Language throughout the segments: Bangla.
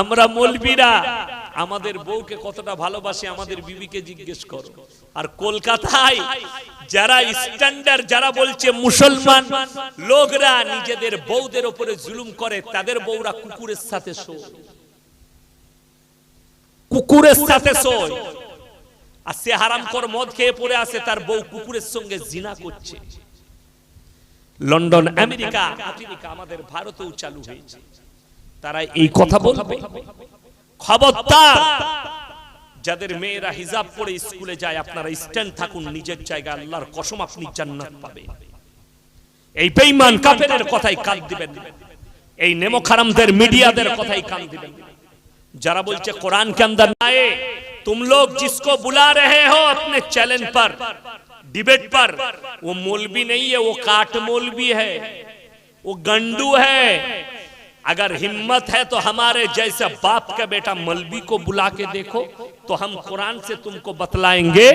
আমরা মলবিরা। আমাদের বউকে কতটা ভালোবাসে আমাদের বিবিকে জিজ্ঞেস করো। আর কলকাতায় যারা স্ট্যান্ডার্ড যারা বলছে মুসলমান, লোকরা নিজেদের বউদের উপরে জুলুম করে, তাদের বউরা কুকুরের সাথে শোয়। কুকুরের সাথে শোয়। আর সে হারাম কর মদ খেয়ে পড়ে আসে তার বউ কুকুরের সঙ্গে জিনা করছে। লন্ডন, আমেরিকা আমেরিকা আমাদের ভারতেও চালু হয়েছে। তারা এই কথা বলবে খবরদার যাদের মেয়েরা হিজাব পরে স্কুলে যায় আপনারা স্ট্যান্ড থাকুন নিজের জায়গায় আল্লাহর কসম আপনি জান্নাত পাবেন এই বেঈমান কাফেরের কথাই কান দিবেন না। এই নেমোখারামদের মিডিয়াদের কথাই কান দিবেন না। जरा बोलते कुरान के अंदर ना आए तुम लोग जिसको बुला रहे हो अपने चैनल पर डिबेट पर वो मौलवी नहीं है वो काट मौलवी है वो गंडू है अगर हिम्मत है तो हमारे जैसे बाप का बेटा मौलवी को बुला के देखो तो हम कुरान से तुमको बतलाएंगे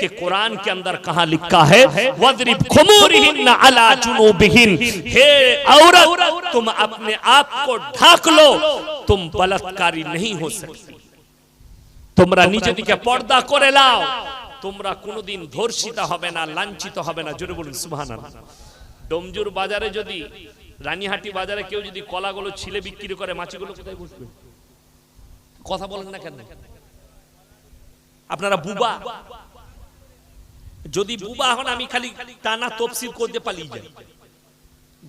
कि कुरान के अंदर कहा लिखा है वद्रिब खुमूरिहिन अला जुनूबिहिन हे औरत तुम अपने आप को ढाक लो तुम बलात्कारी नहीं हो सकती তোমরা নিজে দিকে পর্দা করে লাও তোমরা কোনোদিন ধর্ষিত হবে না লাঞ্ছিত হবে না জোরে বলুন সুবহানাল্লাহ ডোমজুর বাজারে যদি রানীহাটি বাজারে কেউ যদি কলাগুলো ছিলে বিক্রি করে, মাছিগুলো কোথায় বসবে? কথা বলেন না কেন? আপনারা বুবা? যদি বুবা হন, আমি খালি টানা তফসিল করতে পালিয়ে যাই।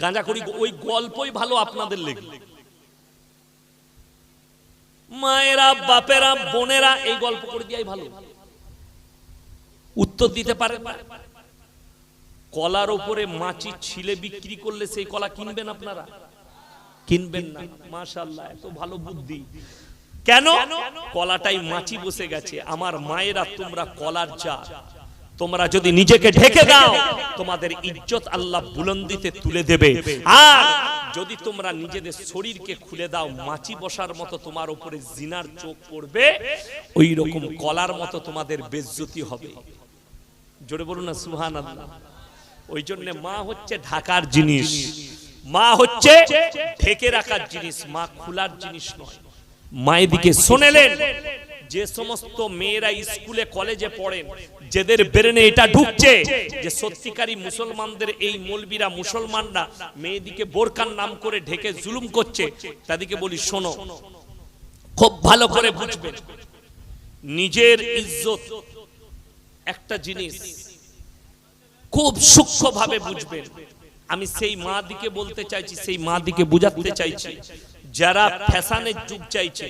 গাঁজা করি, ওই গল্পই ভালো আপনাদের লেগে। মায়েরা, বাপেরা, বোনেরা, এই গল্প করে দিয়াই ভালো। উত্তর দিতে পারে কলার উপরে মাছি ছিলে বিক্রি করলে সেই কলা কিনবেন আপনারা? কিনবেন না। মাশাল্লাহ এত ভালো বুদ্ধি। কেন? কলাটাই মাছি বসে গেছে। আমার মায়েরা, তোমরা কলার চা। তোমরা যদি নিজেকে ঢেকে দাও, তোমাদের ইজ্জত আল্লাহ বুলন্দিতে তুলে দেবে। আর যদি তোমরা নিজেদের শরীরকে খুলে দাও, মাছি বসার মতো তোমার উপরে জিনার চোখ পড়বে ওই রকম কলার মতো তোমাদের বেজ্জতি হবে। জোরে বলুন না সুহান আল্লাহ ওই জন্য মা হচ্ছে ঢাকার জিনিস। মা হচ্ছে ঢেকে রাখার জিনিস মা খোলার জিনিস নয়। মায়ের দিকে শোনেলেন যে সমস্ত মেয়েরা স্কুলে কলেজে পড়েন যাদের ব্রেনে এটা ঢুকছে যে সত্যিকারী মুসলমানদের এই মলবিরা মুসলমানরা মেয়েদিকে বোরকার নাম করে ঢেকে জুলুম করছে তাদেরকে বলি শোনো খুব ভালো করে বুঝবেন নিজের ইজ্জত একটা জিনিস খুব সূক্ষ্মভাবে বুঝবেন। আমি সেই মা দিকে বলতে চাইছি, সেই মা দিকে বুঝাতে চাইছি। যারা ফ্যাশনের যুগ চাইছে,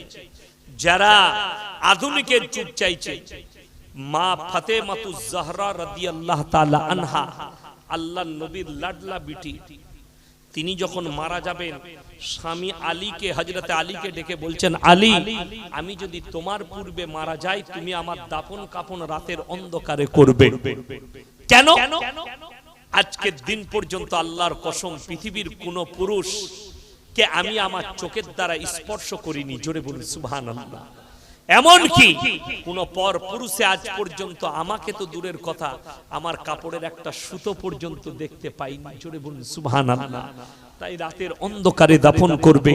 যারা আধুনিকের যুগ চাইছে, মা ফাতেমাতু জাহরা রাদিয়াল্লাহু তাআলা আনহা, আল্লাহ নবীর লাডলা বিটি, তিনি যখন মারা যাবেন, স্বামী আলীকে হজরতে আলীকে ডেকে বলছেন, আলী, আমি যদি তোমার পূর্বে মারা যাই, তুমি আমার দাপন কাপন রাতের অন্ধকারে করবে। কেন? আজকের দিন পর্যন্ত আল্লাহর কসম পৃথিবীর কোন পুরুষ কে আমি আমার চোখের দ্বারা স্পর্শ করিনি জোরে বলুন সুবহান আল্লাহ এমন কি? কোন পর পুরুষে আজ পর্যন্ত আমাকে তো দূরের কথা আমার কাপড়ের একটা সুতো পর্যন্ত দেখতে পাইনি জোরে বলুন সুবহান আল্লাহ তাই রাতের অন্ধকারে দাফন করবে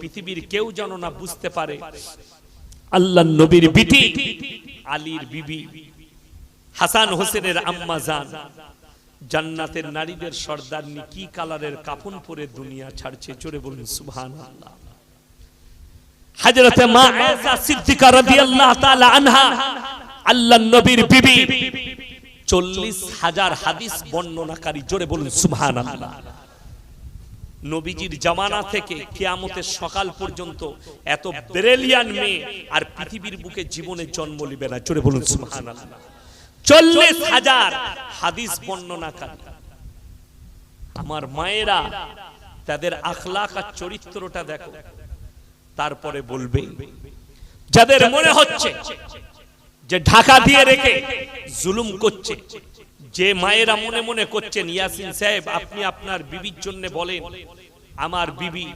পৃথিবীর কেউ যেন না বুঝতে পারে। আল্লাহ নবীর বিটি আলীর বিবি হাসান হোসেনের আম্মা জান। জান্নাতের নারীদের সর্দারনি কি কালারের কাফন পরে দুনিয়া ছাড়ছে, জোরে বলুন হযরতে মা আয়েশা সিদ্দিকা তাআলা আনহা, আল্লাহর নবীর বিবি। 40 হাজার হাদিস বর্ণনাকারী, জোরে বলুন, সুবহানাল্লাহ। নবীজির জামানা থেকে কিয়ামতের সকাল পর্যন্ত এত ব্রিলিয়ান মেয়ে আর পৃথিবীর বুকে জীবনে জন্ম নিবে না, জোরে বলুন, সুবহানাল্লাহ। চল্লিশ হাজার হাদিস বর্ণনাকারী। আমার মায়েরা তাদের আখলাক আর চরিত্রটা দেখো, তারপরে বলবে, যাদের মনে হচ্ছে যে ঢাকা দিয়ে রেখে জুলুম করছে, যে মায়েরা মনে মনে করছেন, ইয়াসিন সাহেব, আপনি আপনার বিবির জন্য বলেন, আমার বিবি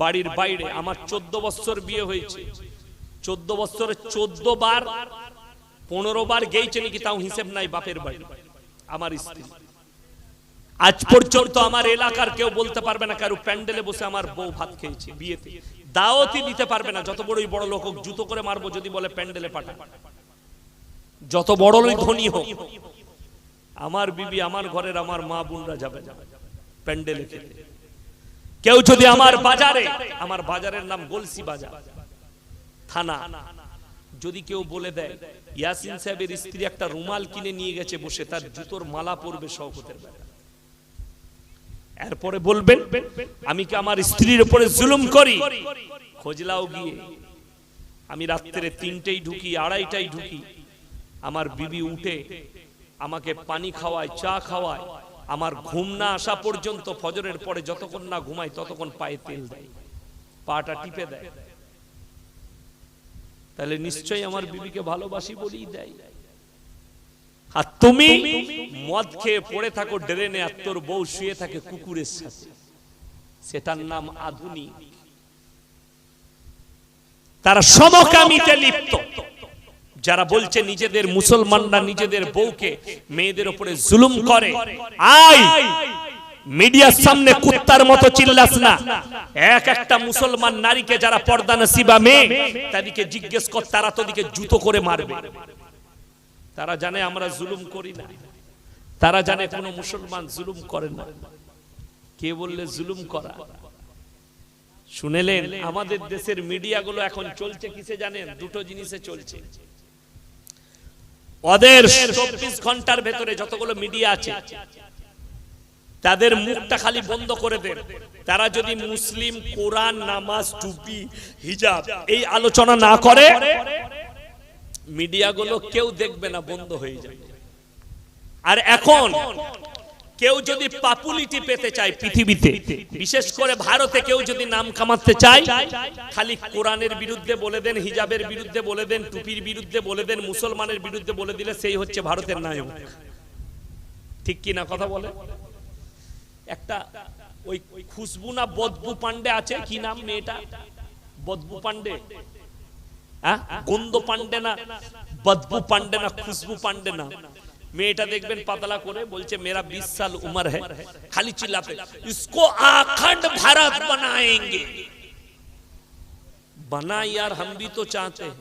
বাড়ির বাইরে, আমার চোদ্দ বছর বিয়ে হয়েছে, চোদ্দ বছরে চোদ্দ বার পনেরো বার গেইছে নাকি তাও হিসেব নাই বাপের বাড়ি। আমার স্ত্রী। আজ পর্যন্ত আমার এলাকার কেউ বলতে পারবে না কারও প্যান্ডেলে বসে আমার বউ ভাত খেয়েছে বিয়েতে। দাওয়াতই দিতে পারবে না যত বড়ই বড় লোক হোক জুতো করে মারবো যদি বলে প্যান্ডেলে পাঠা যত বড়ই ধনী হোক আমার বিবি আমার ঘরের আমার মা বোনরা যাবে প্যান্ডেলে খেতে কেউ যদি আমার বাজারে আমার বাজারের নাম গলসি বাজার। থানা। যদি কেউ বলে দেয়, ইয়াসিন সাহেবের স্ত্রী একটা রুমাল কিনে নিয়ে গেছে বসে, তার জুতোর মালা পরবে শওকতের বেলা। এরপরে বলবেন, আমি কি আমার স্ত্রীর উপরে জুলুম করি? খোঁজলাও গিয়ে, আমি রাত্রে তিনটেই ঢুকি, আড়াইটাই ঢুকি। আমার বিবি উঠে আমাকে পানি খাওয়ায়, চা খাওয়ায়। আমার ঘুম না আসা পর্যন্ত ফজরের পরে যতক্ষণ না ঘুমাই, ততক্ষণ পায়ে তেল দেয়। পাটা টিপে দেয়। তাহলে নিশ্চয়ই আমার বিবিকে ভালোবাসি বলেই দেয়। আর তুমি মদ খেয়ে পড়ে থাকো ড্রেনে আর তোর বউ শুয়ে থাকে কুকুরের সাথে। সেটার নাম আধুনিক তারা সমকামিতে লিপ্ত। যারা বলছে নিজেদের মুসলমানরা নিজেদের বউকে মেয়েদের উপরে জুলুম করে আই মিডিয়ার সামনে কুত্তার মতো চিল্লাস না। এক একটা মুসলমান নারীকে যারা পর্দা নসিবা মেয়ে, তাদেরকে জিজ্ঞেস কর, তারা তোদিকে জুতো করে মারবে। তারা জানে আমরা জুলুম করি না। তারা জানে কোনো মুসলমান জুলুম করে না। কে বললে জুলুম করা? শুনেলেন, আমাদের দেশের মিডিয়াগুলো এখন চলছে কিসে জানেন? দুটো জিনিসে চলছে। ওদের চব্বিশ ঘণ্টার ভেতরে যতগুলো মিডিয়া আছে তাদের মুখটা খালি বন্ধ করে দেন। তারা যদি মুসলিম কোরআন, নামাজ, টুপি, হিজাব এই আলোচনা না করে, মিডিয়াগুলো কেউ দেখবে না, বন্ধ হয়ে যাবে। আর এখন কেউ যদি পাপুলিটি পেতে চায় পৃথিবীতে, বিশেষ করে ভারতে কেউ যদি নাম কামাতে চায়, খালি কোরআনের বিরুদ্ধে বলে দেন, হিজাবের বিরুদ্ধে বলে দেন, টুপির বিরুদ্ধে বলে দেন, মুসলমানের বিরুদ্ধে বলে দিলে সেই হচ্ছে ভারতের নায়ক। ঠিক কি না কথা বলে? একটা ওই খুশবু না বদবু পান্ডে আছে কি নাম মেয়েটা বদবু পান্ডে হ্যাঁ গন্ধ পান্ডে না বদবু পান্ডে না খুশবু পান্ডে না মেয়েটা দেখবেন পাতলা করে বলছে মেরা 20 সাল উমর है খালি চিল্লাতে इसको आखंड भारत बनाएंगे बना यार हम भी तो चाहते हैं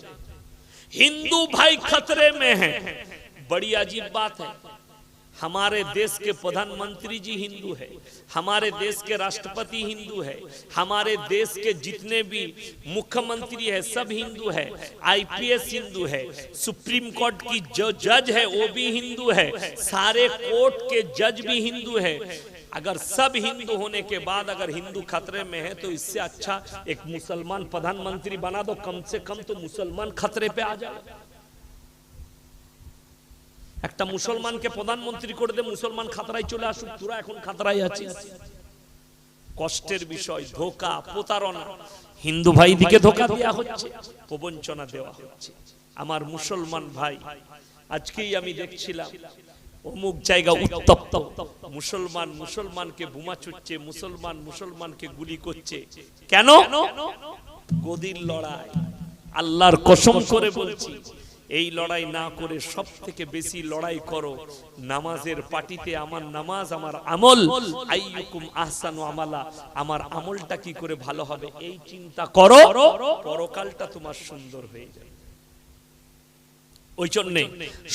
हिंदू भाई खतरे में है बड़ी अजीब बात है हमारे देश के प्रधानमंत्री जी हिंदू है, हमारे देश के राष्ट्रपति हिंदू है, हमारे देश के जितने भी मुख्यमंत्री है, सब हिंदू है आईपीएस हिंदू है, सुप्रीम कोर्ट की जो जज है, वो भी हिंदू है, सारे कोर्ट के जज भी हिंदू है। अगर सब हिंदू होने के बाद अगर हिंदू खतरे में है तो इससे अच्छा एक मुसलमान प्रधानमंत्री बना दो, कम से कम तो मुसलमान खतरे पे आ जाए। একটা মুসলমানকে প্রধানমন্ত্রী করে দে মুসলমান খাতরায় চলে আসুক তোরা এখন খাতরায় আছিস। কষ্টের বিষয় ধোকা প্রতারণা। হিন্দু ভাই দিকে ধোকা দেওয়া হচ্ছে প্রবঞ্চনা দেওয়া হচ্ছে। আমার মুসলমান ভাই আজকেই আমি দেখছিলাম অমুক জায়গা উত্তপ্ত। মুসলমান মুসলমানকে বোমা ছুটছে মুসলমান মুসলমানকে গুলি করছে। কেন? গদির লড়াই। আল্লাহর কসম করে বলছি এই লড়াই না করে সব থেকে বেশি লড়াই করো। নামাজের পাটিতে আমার নামাজ, আমার আমল। আহসানু আমালা। আমার আমলটা কি করে ভালো হবে? এই চিন্তা করো। পরকালটা তোমার সুন্দর হয়ে যাবে। ওই জন্যে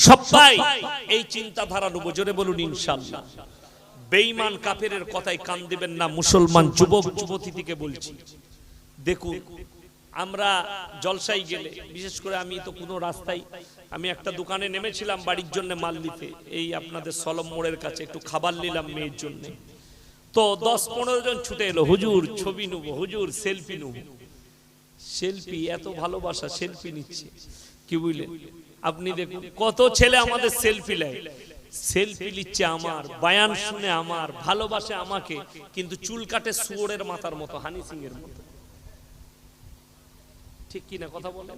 সবাই এই চিন্তাধারা নেব জোরে বলুন ইনশাল্লাহ বেঈমান কাফেরের কথায় কান দিবেন না, মুসলমান যুবক যুবতী থেকে বলছি। দেখুন আমরা জলসাই গেলে, বিশেষ করে আমি তো কোনো রাস্তায়, আমি একটা দোকানে নেমেছিলাম বাড়ির জন্য মাল নিতে, এই আপনাদের সলম মোড়ের কাছে একটু খাবার নিলাম মেয়ের জন্য। তো দশ পনেরো জন ছুটে এলো, হুজুর, ছবি নেব, হুজুর, সেলফি নেব। সেলফি, এত ভালোবাসা, সেলফি নিচ্ছে। কি বুঝলেন? আপনি দেখুন, কত ছেলে আমাদের সেলফি নেয়। সেলফি নিচ্ছে আমার, বায়ান শুনে আমার, ভালোবাসে আমাকে, কিন্তু চুল কাটে শুয়োরের মাথার মতো, হানি সিং এর মতো। ঠিক কিনা কথা বলেন?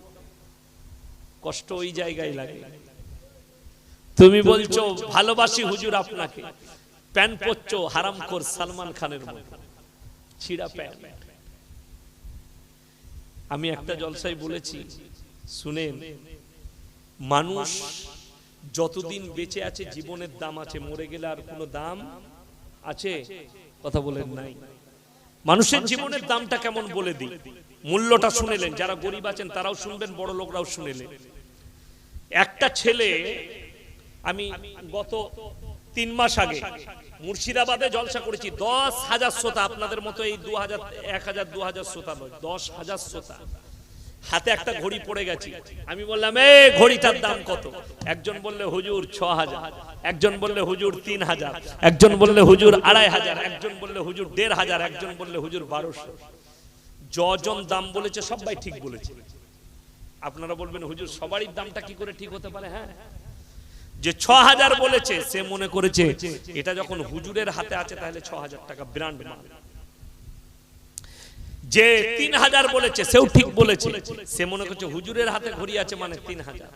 কষ্ট ওই জায়গায় লাগে। তুমি বলছো ভালোবাসি হুজুর আপনাকে। প্যান্ট পরছো হারাম কর সালমান খানের মতো। ছিড়া প্যান্ট আমি একটা জলসায় বলেছি শুনেন মানুষ যতদিন বেঁচে আছে জীবনের দাম আছে মরে গেলে আর কোনো দাম আছে? কথা বলেন নাই। মানুষের জীবনের দামটা কেমন বলে দিই? মূল্যটা শুনেলেন, যারা গরিব আছেন তারাও শুনবেন, বড় লোকরাও শুনেলেন। একটা ছেলে, আমি গত তিন মাস আগে মুর্শিদাবাদে জলসা করেছি, দশ হাজার শ্রোতা, আপনাদের মতো এই দু হাজার, এক হাজার, দু হাজার শ্রোতা নয়, দশ হাজার শ্রোতা। হাতে একটা ঘড়ি পড়ে গেছি। আমি বললাম, এ, ঘড়িটার দাম কত? একজন বললে, হুজুর, ছ হাজার। একজন বললে, হুজুর, তিন হাজার। একজন বললে, হুজুর, আড়াই হাজার। একজন বললে, হুজুর, দেড় হাজার। একজন বললে, হুজুর, বারোশো। যজন দাম বলেছে সবাই ঠিক বলেছে। আপনারা বলবেন হুজুর সবারই দামটা কি করে ঠিক হতে পারে? হ্যাঁ। যে ছ হাজার বলেছে সে মনে করেছে এটা যখন হুজুরের হাতে আছে তাহলে ছ হাজার টাকা ব্র্যান্ড মাল। যে তিন হাজার বলেছে সেও ঠিক বলেছে। সে মনে করছে হুজুরের হাতে ঘড়ি আছে মানে তিন হাজার।